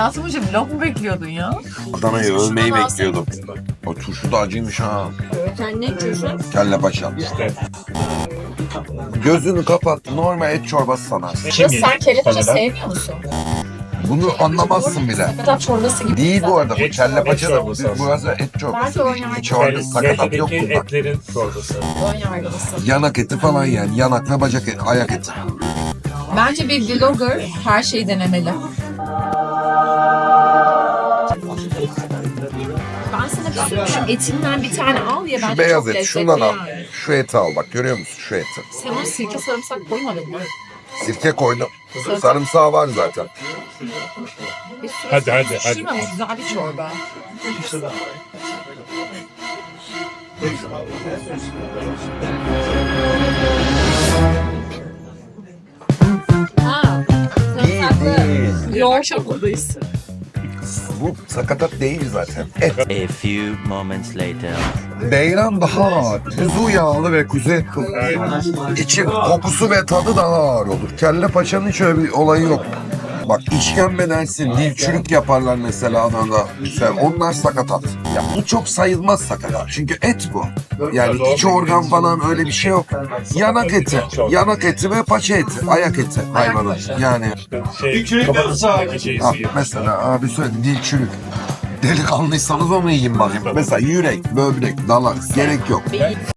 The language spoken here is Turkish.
Boyunca vlog mu bekliyordun ya? Adana'yı övmeyi bekliyordum. O turşu da acıymış ha. Sen ne içiyorsun? Kelle paşa. Gözünü kapat. Normal et çorbası sanarsın. Ya sen kelepçe sevmiyor musun? Bunu anlamazsın bile. Sakatat çorbası gibi. Değil bu arada. Bu kelle paça da aslında. burası et çorbası. Hiç orada sakatat yok bunda. etlerin çorbası. Ön yargılısın. Yanak eti falan yani. Yanak ve bacak eti, ayak eti. Bence bir vlogger her şeyi denemeli. Ben sana bir şu etinden bir tane al ya bence Şu beyaz çok et. lezzetli Şundan al. yani. Şu eti al bak. Görüyor musun şu eti? Sen ona sirke sarımsak koymadın mı? Sirke koydum. Sarımsağı var zaten. Bir Hadi, hadi, hadi. pişirme ama güzel bir çorba. Ha. Yok akşam buradayız. Bu sakatat değil zaten. Et. A few moments later. Beyran daha ağır. Kuzu yağlı ve kuzu et. İçin kokusu ve tadı daha ağır olur. Kelle paçanın hiç öyle bir olayı yok. Bak işkembe dersin, dil çürük yaparlar mesela Adana'da. Mesela onlar sakatat. Ya bu çok sayılmaz sakatat. Çünkü et bu. Yani iç organ falan öyle bir şey yok. Yanak eti. Yanak eti ve paça eti. Ayak eti hayvanın. Yani Şey, sıyır. mesela abi söyledi dil çürük. Delikanlıysanız onu yiyin bakayım. Mesela yürek, böbrek, dalak gerek yok.